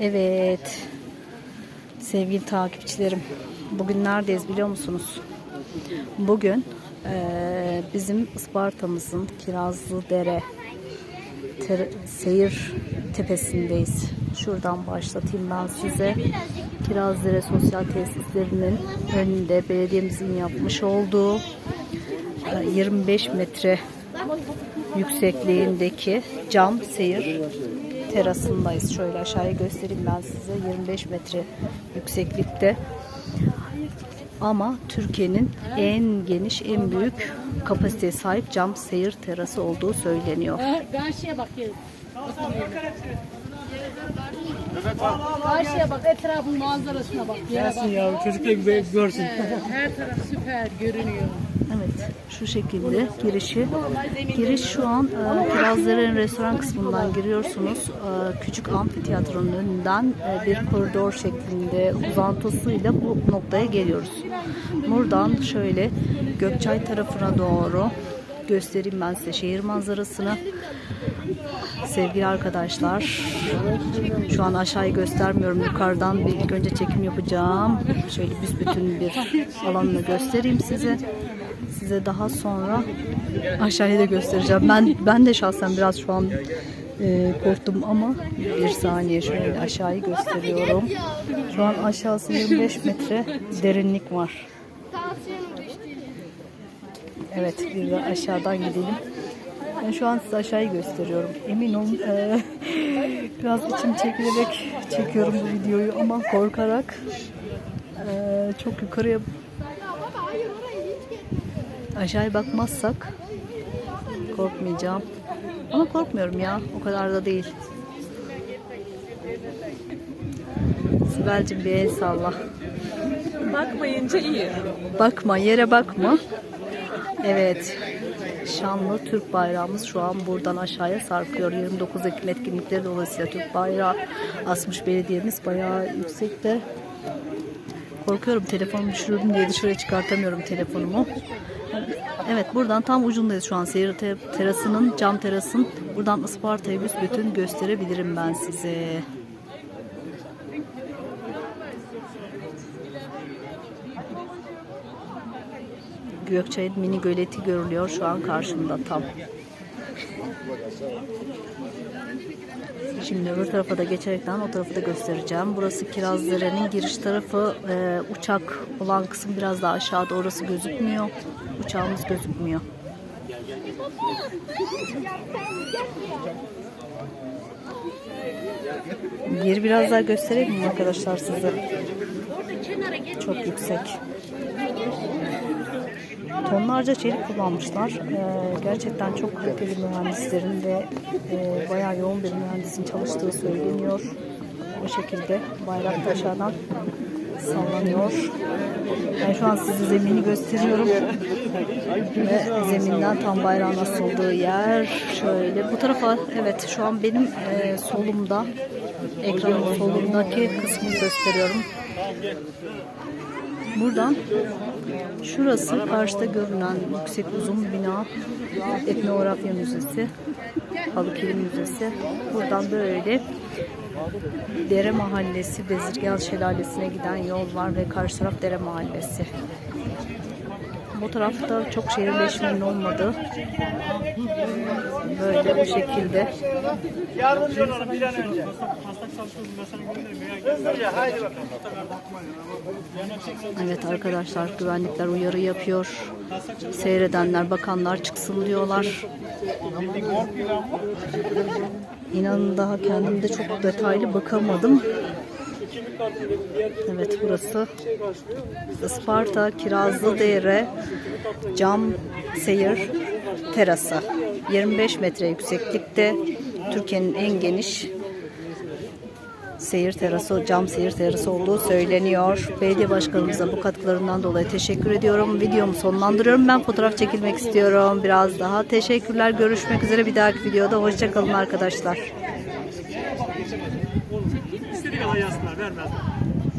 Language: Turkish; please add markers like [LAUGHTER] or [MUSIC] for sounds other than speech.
Evet. Sevgili takipçilerim. Bugün neredeyiz biliyor musunuz? Bugün eee, bizim Isparta'mızın Kirazlıdere ter- seyir tepesindeyiz. Şuradan başlatayım ben size. Kirazlıdere Sosyal Tesislerinin önünde belediyemizin yapmış olduğu e, 25 metre yüksekliğindeki cam seyir terasındayız. Şöyle aşağıya göstereyim ben size. 25 metre yükseklikte. Ama Türkiye'nin en geniş, en büyük kapasiteye sahip cam seyir terası olduğu söyleniyor. Karşıya bak gel. Karşıya bak etrafın manzarasına bak. Gelsin ya çocuklar görsün. Her taraf süper görünüyor. Evet, şu şekilde girişi. Giriş şu an e, Kirazlı'nın restoran kısmından giriyorsunuz. E, küçük amfiteyatronun önünden e, bir koridor şeklinde uzantısıyla bu noktaya geliyoruz. Buradan şöyle Gökçay tarafına doğru göstereyim ben size şehir manzarasını. Sevgili arkadaşlar, şu an aşağıyı göstermiyorum. Yukarıdan bir ilk önce çekim yapacağım. Şöyle büsbütün bir alanını göstereyim size. Size daha sonra aşağıyı da göstereceğim. Ben ben de şahsen biraz şu an e, korktum ama bir saniye şöyle aşağıyı gösteriyorum. Şu an aşağısı 25 metre derinlik var. Evet bir de aşağıdan gidelim. Ben şu an size aşağıyı gösteriyorum. Emin olun eee, [LAUGHS] biraz içim çekilerek çekiyorum bu videoyu ama korkarak eee, çok yukarıya aşağıya bakmazsak korkmayacağım. Ama korkmuyorum ya. O kadar da değil. Sibel'cim bir el salla. Bakmayınca iyi. Bakma yere bakma. Evet. Şanlı Türk bayrağımız şu an buradan aşağıya sarkıyor. 29 Ekim etkinlikleri dolayısıyla Türk bayrağı asmış belediyemiz bayağı yüksekte. Korkuyorum telefonumu düşürürüm diye dışarıya çıkartamıyorum telefonumu. Evet buradan tam ucundayız şu an seyir te- terasının cam terasın. Buradan Isparta'yı büsbütün gösterebilirim ben size. Gökçay'ın mini göleti görülüyor şu an karşımda tam. Şimdi öbür tarafa da geçerekten o tarafı da göstereceğim. Burası Kirazdere'nin giriş tarafı. Ee, uçak olan kısım biraz daha aşağıda. Orası gözükmüyor. Uçağımız gözükmüyor. Yeri biraz daha göstereyim mi arkadaşlar size? Çok yüksek. Tonlarca çelik kullanmışlar. Ee, gerçekten çok kaliteli mühendislerin ve e, bayağı yoğun bir mühendisin çalıştığı söyleniyor. O şekilde bayrak da aşağıdan sallanıyor. Ben şu an size zemini gösteriyorum. Ve zeminden tam bayrağın asıldığı yer şöyle. Bu tarafa evet şu an benim e, solumda ekranın solundaki kısmı gösteriyorum. Buradan şurası karşıda görünen yüksek uzun bina etnografya müzesi Halı Kilim Müzesi. Buradan böyle Dere Mahallesi, Bezirgan Şelalesi'ne giden yol var ve karşı taraf Dere Mahallesi. Bu tarafta çok şehirleşmenin olmadığı böyle bu şekilde Yardımcı olalım bir an önce. Evet arkadaşlar güvenlikler uyarı yapıyor. Seyredenler, bakanlar çıksın diyorlar. İnanın daha kendim de çok detaylı bakamadım. Evet burası Isparta Kirazlıdere cam seyir terası. 25 metre yükseklikte Türkiye'nin en geniş seyir terası, cam seyir terası olduğu söyleniyor. Belediye başkanımıza bu katkılarından dolayı teşekkür ediyorum. Videomu sonlandırıyorum. Ben fotoğraf çekilmek istiyorum. Biraz daha teşekkürler. Görüşmek üzere bir dahaki videoda. Hoşçakalın arkadaşlar. İstediği kadar yazsınlar vermezler.